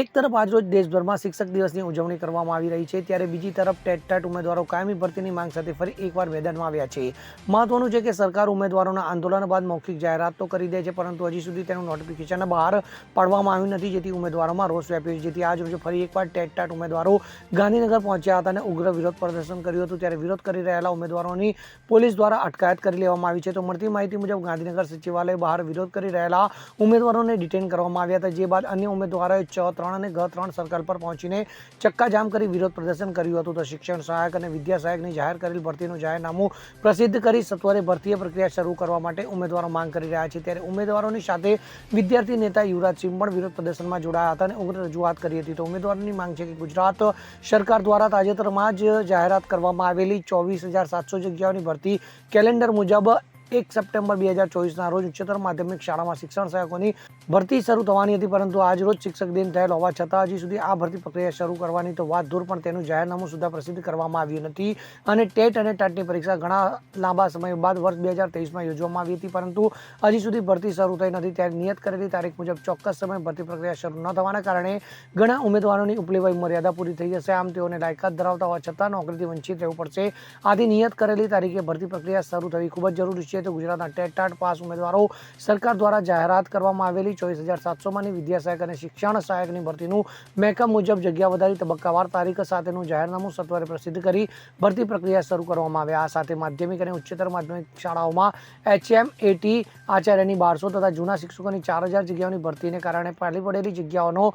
એક તરફ આજરોજ દેશભરમાં શિક્ષક દિવસની ઉજવણી કરવામાં આવી રહી છે, ત્યારે બીજી તરફ ટેટ ટાટ ઉમેદવારો કાયમી ભરતીની માંગ સાથે ફરી એકવાર મેદાનમાં આવ્યા છે. મહત્વનું છે કે સરકાર ઉમેદવારોના આંદોલન બાદ મૌખિક જાહેરાત તો કરી દે છે, પરંતુ હજી સુધી તેનું નોટિફિકેશન બહાર પાડવામાં આવ્યું નથી, જેથી ઉમેદવારોમાં રોષ વ્યાપ્યો છે. જેથી આજરોજ ફરી એકવાર ટેટ ટાટ ઉમેદવારો ગાંધીનગર પહોંચ્યા હતા અને ઉગ્ર વિરોધ પ્રદર્શન કર્યું હતું. ત્યારે વિરોધ કરી રહેલા ઉમેદવારોની પોલીસ દ્વારા અટકાયત કરી લેવામાં આવી છે. તો મળતી માહિતી મુજબ ગાંધીનગર સચિવાલય બહાર વિરોધ કરી રહેલા ઉમેદવારોને ડિટેન કરવામાં આવ્યા હતા. જે બાદ અન્ય ઉમેદવારોએ ચ ત્રણ અને ગ ત્રણ સર્કલ પર પહોંચીને ચક્કાજામ કરી વિરોધ પ્રદર્શન કર્યું હતું તો શિક્ષણ સહાયક અને વિદ્યા સહાયકની જાહેર કરેલ ભરતીનું જાહેરનામું પ્રસિદ્ધ કરી સત્વરે ભરતીય પ્રક્રિયા શરૂ કરવા માટે ઉમેદવારો માંગ કરી રહ્યા છે. ત્યારે ઉમેદવારોની સાથે વિદ્યાર્થી નેતા યુવરાજસિંહ પણ વિરોધ પ્રદર્શનમાં જોડાયા હતા અને ઉગ્ર રજૂઆત કરી હતી. તો ઉમેદવારોની માંગ છે કે ગુજરાત સરકાર દ્વારા તાજેતરમાં જ જાહેરાત કરવામાં આવેલી ચોવીસ હજાર સાતસો જગ્યાઓની ભરતી કેલેન્ડર મુજબ એક સપ્ટેમ્બર બે હજાર ચોવીસના રોજ ઉચ્ચતર માધ્યમિક શાળામાં શિક્ષણ સહાયકોની ભરતી શરૂ થવાની હતી, પરંતુ આજ રોજ શિક્ષક દિન થયેલ હોવા છતાં હજી સુધી આ ભરતી પ્રક્રિયા શરૂ કરવાની તો વાત દૂર, પણ તેનું જાહેરનામું સુધા પ્રસિદ્ધ કરવામાં આવ્યું નથી. અને ટેટ અને ટાટની પરીક્ષા ઘણા લાંબા સમય બાદ વર્ષ બે હજાર તેવીસમાં યોજવામાં આવી હતી, પરંતુ હજી સુધી ભરતી શરૂ થઈ નથી. ત્યારે નિયત કરેલી તારીખ મુજબ ચોક્કસ સમય ભરતી પ્રક્રિયા શરૂ ન થવાના કારણે ઘણા ઉમેદવારોની ઉપલી વય મર્યાદા પૂરી થઈ જશે. આમ તેઓને લાયકાત ધરાવતા હોવા છતાં નોકરીથી વંચિત રહેવું પડશે. આથી નિયત કરેલી તારીખે ભરતી પ્રક્રિયા શરૂ થવી ખૂબ જ જરૂરી છે. તો ગુજરાતના ટેટ ટાટ પાસ ઉમેદવારો સરકાર દ્વારા જાહેરાત કરવામાં આવેલી. ચોવીસ હજાર સાતસોમાંની વિદ્યા સહાયક અને શિક્ષણ સહાયકની ભરતીનું મેકઅપ મુજબ જગ્યા વધારી તબક્કાવાર તારીખ સાથેનું જાહેરનામું સત્વરે પ્રસિદ્ધ કરી ભરતી પ્રક્રિયા શરૂ કરવામાં આવે. આ સાથે માધ્યમિક અને ઉચ્ચતર માધ્યમિક શાળાઓમાં એચએમ એટી આચાર્યની બારસો તથા જૂના શિક્ષકોની ચાર હજાર જગ્યાઓની ભરતીને કારણે ખાલી પડેલી જગ્યાઓનો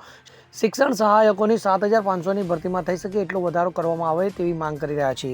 શિક્ષણ સહાયકોની સાત હજાર પાંચસોની ભરતીમાં થઈ શકે એટલો વધારો કરવામાં આવે તેવી માંગ કરી રહ્યા છે